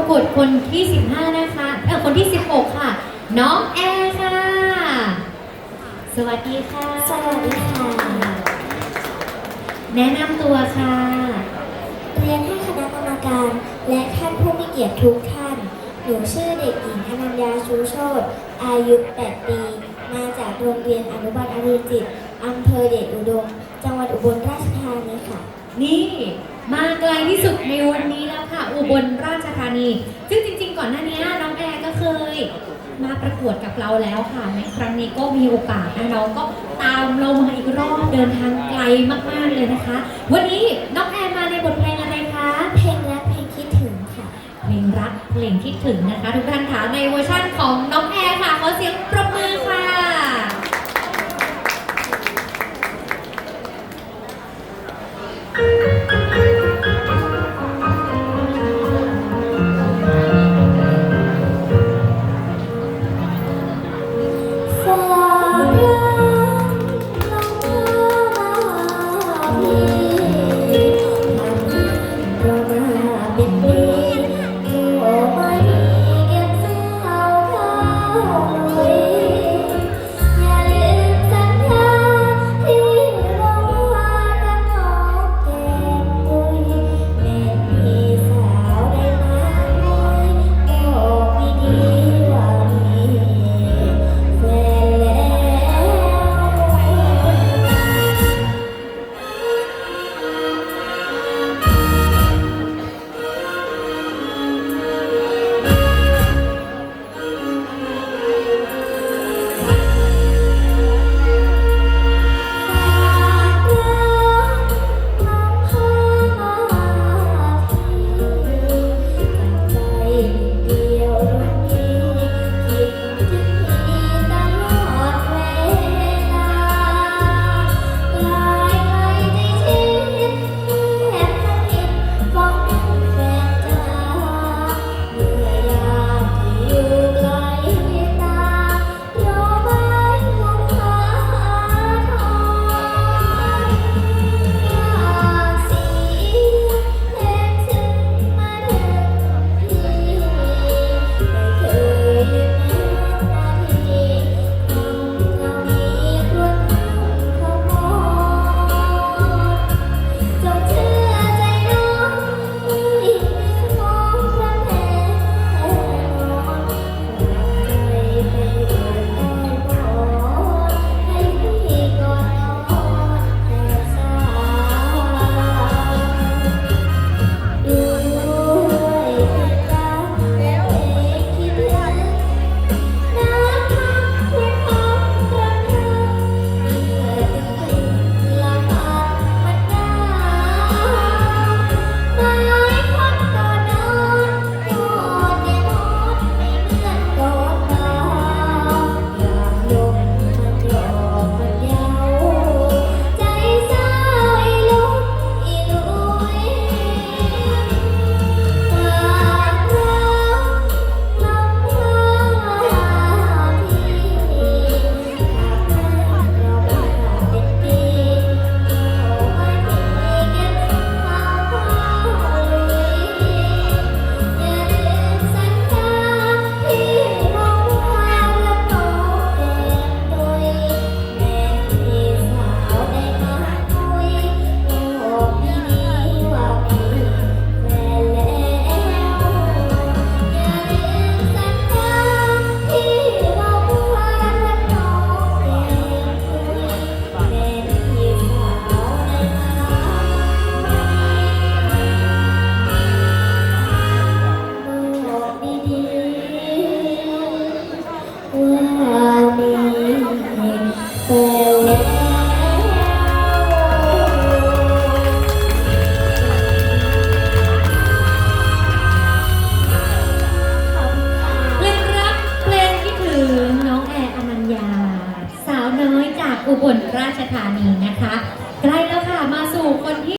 ประกวดคนที่ 15 นะคะเออคนที่ 16 ค่ะ น้องแอร์ค่ะ สวัสดีค่ะ สวัสดีค่ะ แนะนำตัวค่ะ เรียนให้คณะกรรมการ และท่านผู้มีเกียรติทุกท่าน หนูชื่อเด็กหญิงอนัญญาชูโชตอายุ 8 ปี มาจากโรงเรียนอนุบาลอรุณจิตอำเภอเดชอุดม จังหวัดอุบลราชธานีค่ะ นี่ มาไกลที่สุดในวันนี้แล้วค่ะ อุบลราชธานี ซึ่งจริง ๆ ก่อนหน้านี้น้องแอร์ก็เคย มาประกวดกับเราแล้วค่ะ ในครั้งนี้ก็มีโอกาสนะน้องก็ตามเรามาอีกรอบเดินทางไกลมากๆเลยนะคะ วันนี้น้องแอร์มาในบทเพลงอะไรคะเพลงรักเพลงคิดถึงค่ะเพลงรักเพลงคิดถึงนะคะ ทุกท่านค่ะในเวอร์ชั่นของน้องแอร์ค่ะขอเสียงปรบ อุบลราชธานีนะคะ ใกล้แล้วค่ะ มาสู่คนที่